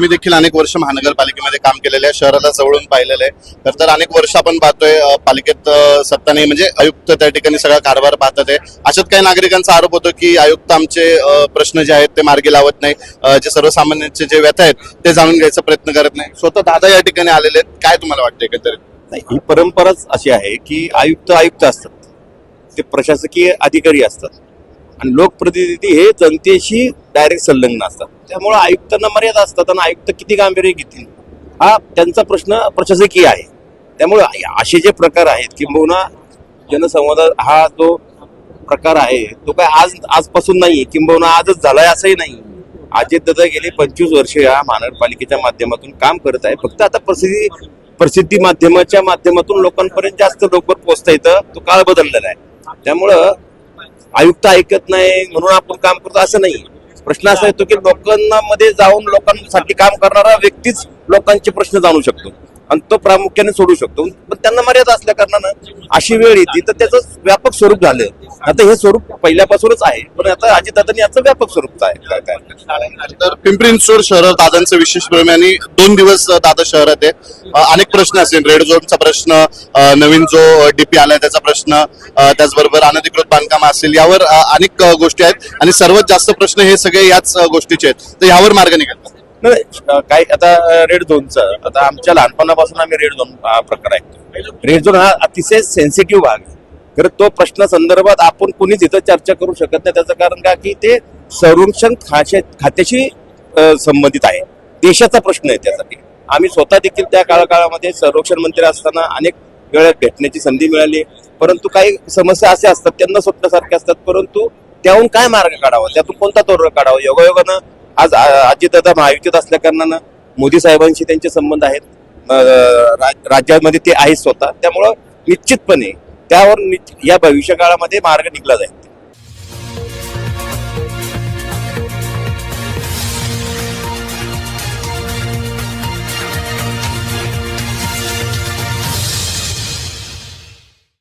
तुम्ही देखील अनेक वर्ष महानगरपालिकेमध्ये काम केलेले आहे शहराला जवळून पाहिलेलं आहे. तर तर अनेक वर्ष आपण पाहतोय पालिकेत सत्ता नाही म्हणजे आयुक्त त्या ठिकाणी सगळा कारभार पाहतात आहे. अशात काही नागरिकांचा आरोप होतो की आयुक्त आमचे प्रश्न जे आहेत ते मार्गी लावत नाही जे सर्वसामान्यांचे जे व्यथा आहेत ते जाणून घ्यायचा प्रयत्न करत नाही. स्वतः दादा या ठिकाणी आलेले आहेत काय तुम्हाला वाटतं एकंदरीत? नाही ही परंपराच अशी आहे की आयुक्त आयुक्त असतात. ते प्रशासकीय अधिकारी असतात. आणि लोकप्रतिनिधी हे जनतेशी डायरेक्ट संलग्न असतात. त्यामुळे आयुक्तांना मर्यादा असतात आणि आयुक्त किती गांभीर्य घेतील? हा त्यांचा प्रश्न प्रशासकीय आहे. त्यामुळे असे जे प्रकार आहेत किंबहुना जनसंवाद हा जो प्रकार आहे तो काय आज आजपासून नाही किंबहुना आजच झालाय असंही नाही. अजित दादा गेले पंचवीस वर्ष या महानगरपालिकेच्या माध्यमातून काम करत आहे फक्त आता प्रसिद्धी प्रसिद्धी माध्यमाच्या माध्यमातून लोकांपर्यंत जास्त लवकर पोहोचता येतं तो काळ बदललेला आहे. त्यामुळं आयुक्त ऐकत नाही म्हणून आपण काम करतो असं नाही. प्रश्न असा येतो की लोकांमध्ये जाऊन लोकांसाठी काम करणारा व्यक्तीच लोकांचे प्रश्न जाणू शकतो. आणि तो प्रामुख्याने सोडू शकतो. पण त्यांना मर्यादा असल्या कारणानं अशी वेळ येते तर त्याचं व्यापक स्वरूप झालं. आता हे स्वरूप पहिल्यापासूनच आहे. पण आता अजितदादांनी याचं व्यापक स्वरूप आहे तर पिंपरी चिंचवड शहरात दादांचं विशेष प्रेम आणि दोन दिवस दादा शहरात आहे. अनेक प्रश्न असतील. रेड झोनचा प्रश्न नवीन जो डीपी आलाय त्याचा प्रश्न त्याचबरोबर अनधिकृत बांधकाम असतील यावर अनेक गोष्टी आहेत. आणि सर्वात जास्त प्रश्न हे सगळे याच गोष्टीचे आहेत. तर यावर मार्ग निघाला. नाही, काय आता रेड झोनचं आता आमच्या लहानपणापासून आम्ही रेड झोन प्रकार ऐकतो रेड झोन हा अतिशय सेन्सिटिव्ह भाग आहे. तर तो प्रश्न संदर्भात आपण कुणीच इथं चर्चा करू शकत नाही. त्याचं कारण का की ते संरक्षण खाशे खात्याशी संबंधित आहे. देशाचा प्रश्न आहे त्यासाठी. आम्ही स्वतः देखील त्या काळाकाळामध्ये संरक्षण मंत्री असताना अनेक वेळा भेटण्याची संधी मिळाली. परंतु काही समस्या अशा असतात त्यांना सुटण्यासारख्या असतात. परंतु त्याहून काय मार्ग काढावा? त्यातून कोणता तोरण काढावा? योगायोगानं आज आ- अजितदादा महायुतीत असल्या कारणानं मोदी साहेबांशी त्यांचे संबंध आहेत. राज- राज्यामध्ये ते आहेत स्वतः. त्यामुळं निश्चितपणे त्यावर या भविष्य काळामध्ये मार्ग निघला जाईल.